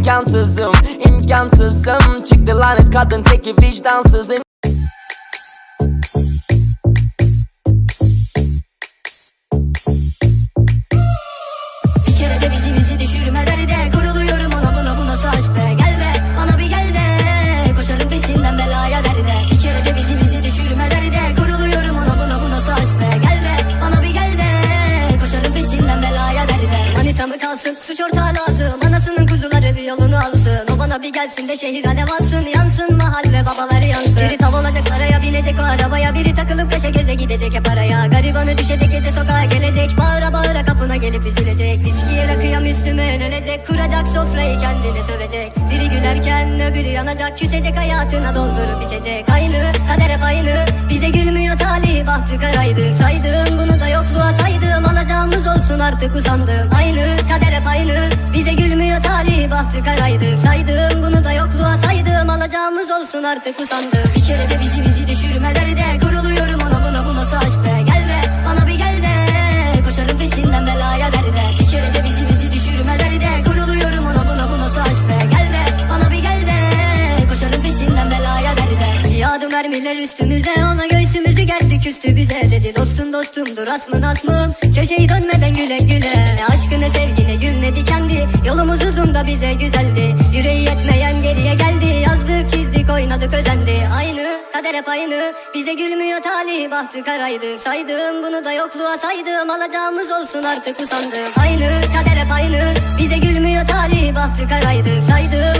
imkansızım imkansızım. Çıktı lanet kadın teki vicdansızım. Bir kere de bizi bizi düşürmeleri de Kuruluyorum ona buna bu nasıl Gel be bana bir gel de Koşarım peşinden belaya derde Bir kere de bizi bizi düşürmeleri de Kuruluyorum ona buna bu nasıl Gel be bana bir gel de Koşarım peşinden belaya derde Manita mı kalsın suç ortağı lazım. Anasının bir gelsin de şehir alev alsın Yansın mahalle babaları yansın. Biri tav olacak paraya binecek o arabaya Biri takılıp kaşa göze gidecek hep araya. Garibanı düşecek gece sokağa gelecek Bağıra bağıra kapına gelip üzülecek. Viskiye rakıya Müslüme ölecek Kuracak sofrayı kendini sövecek. Biri gülerken öbürü yanacak Küsecek hayatına doldurup içecek. Aynı kader hep aynı Bize gülmüyor talih bahtı karaydı artık usandım Aynı kader hep aynı. Bize gülmüyor talih bahtı karaydı. Saydım bunu da yokluğa saydım. Alacağımız olsun artık usandım Bir kere de bizi bizi düşürmeleri de Kuruluyorum. Ona buna bu nasıl aşk be? Gel be bana bir gel de. Koşarım peşinden belaya derde Bir kere de bizi bizi düşürmeleri de Kuruluyorum. Ona buna bu nasıl aşk be? Gel be bana bir gel de. Koşarım peşinden belaya derde Yağdı mermiler üstümüze? Ona gerdi küstü bize Dedi. Dostum dostumdur asmın asmım Köşeyi dönmeden güle güle. Ne aşkı ne sevgi Yolumuz uzun da bize güzeldi. Yüreği yetmeyen geriye geldi. Yazdık çizdik oynadık özendi. Aynı kader hep aynı. Bize gülmüyor talih bahtı karaydı. Saydım bunu da yokluğa saydım. Alacağımız olsun artık usandım. Aynı kader hep aynı. Bize gülmüyor talih bahtı karaydı. Saydım